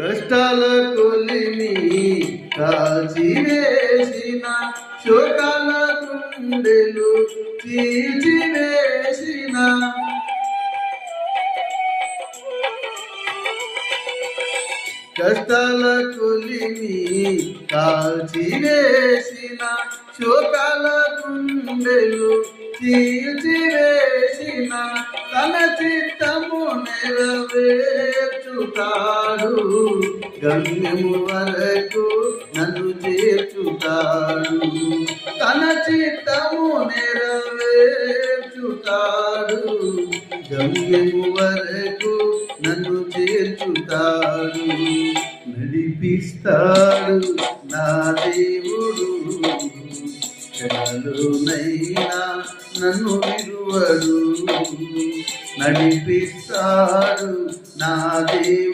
కష్టాల కొలిమి కాల్చివేసిన శోకాల కుండెలు తీర్చివేసిన కష్టాల కొలిమి కాల్చివేసిన శోకాల కుండెలు తీర్చివేసిన తన చిత్తం నెరవేర్చుతాడు గమ్యము వరకు నన్ను చేర్చుతాడు. తన చిత్తము నెరవేర్చుతాడు. గమ్యము వరకు నన్ను చేర్చుతాడు. నడిపిస్తాడు నా దేవుడు. క్షణాలునైనా నన్ను విరువడు నడిపిస్తాడు నా దేవు